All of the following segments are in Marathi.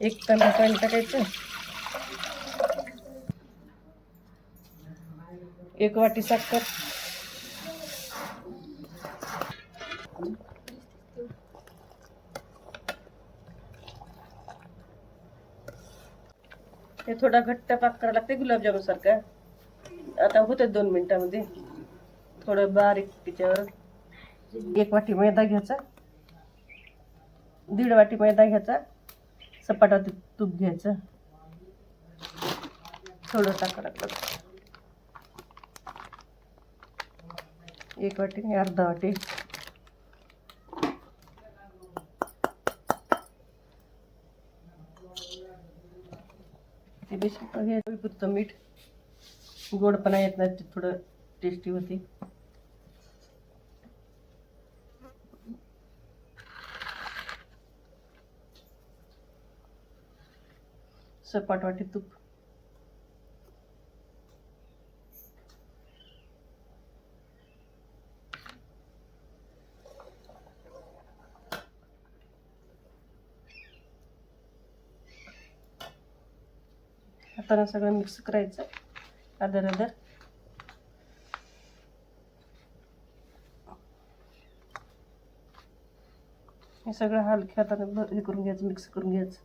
एक तांबा पाणी टाकायचं. एक वाटी साखर. हे थोडा घट्ट पाक करावं लागते गुलाबजामुन सारखं. आता होते दोन मिनिटामध्ये. थोडं बारीक त्याच्यावर एक वाटी मैदा घ्यायचा. दीड वाटी मैदा घ्यायचा. सपाटा तूप घ्यायचं. थोडं टाकावं लागतं एक वाटी अर्धा वाटी. ते बेसन घ्यायचं. पुरतं मीठ. गोडपणा येत नाही ते थोडं टेस्टी होती. सपाट वाटी तूप. हातानं सगळं मिक्स करायचं. अदर अदर हे सगळं हलक्या हातानं हे करून घ्यायचं मिक्स करून घ्यायचं.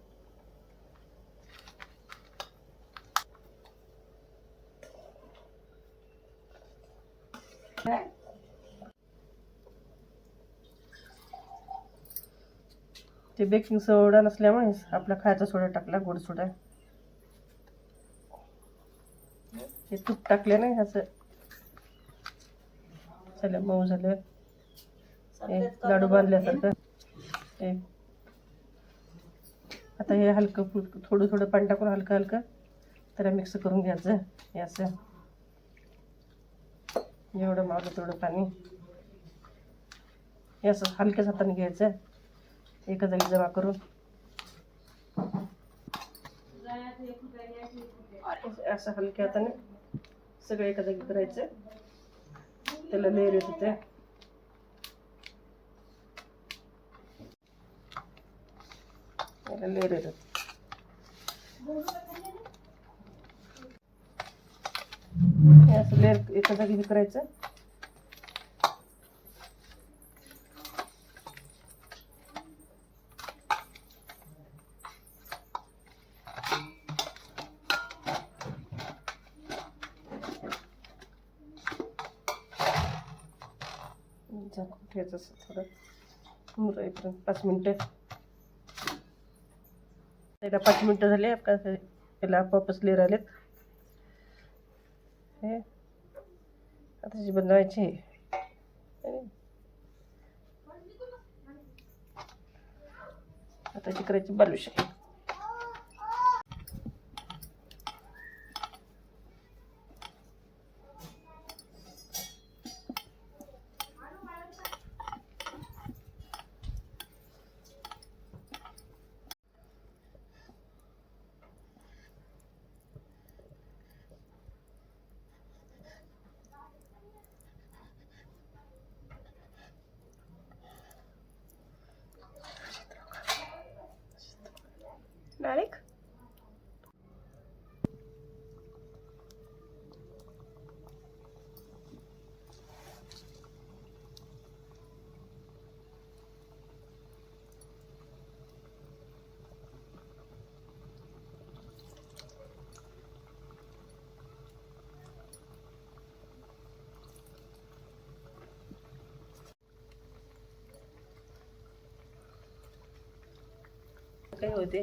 ते बेकिंग सोडा नसल्यामुळे आपला खायचा सोडा टाकला गोड सोडा. हे तूप टाकले नाही ह्याचं. झालं मऊ झालं. हे लाडू बांधल्यासारखं. हे. आता हे हलकं फुलकं थोडं थोडं पाणी टाकून हलकं हलकं. त्याला मिक्स करून घ्यायचं हे असं जेवढं मावलं तेवढं पाणी. असं हलक्याच हाताने घ्यायचं. एका जागी जमा करून असं हलक्या हाताने सगळं एका जागी होते असं लेअर एका जागी हे करायचं. झाकून ठेवायचं असं थोडं. मुराईपर्यंत पाच मिनटं. त्याला पाच मिनटं झाले आपका त्याला आपोआपच लेअर आलेत. हे आता त्याची बनवायची आता त्याची करायची बालुशाही डायरेक्ट काय होते?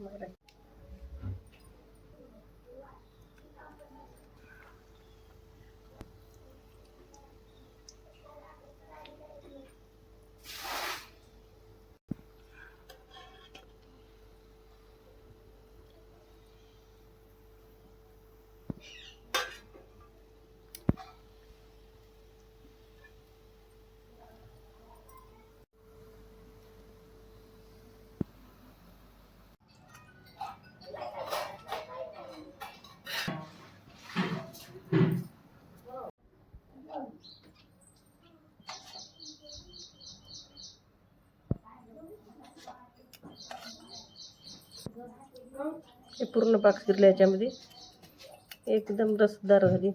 Later. हे पूर्ण पाक शिरलं याच्यामध्ये. एकदम रसदार झाली.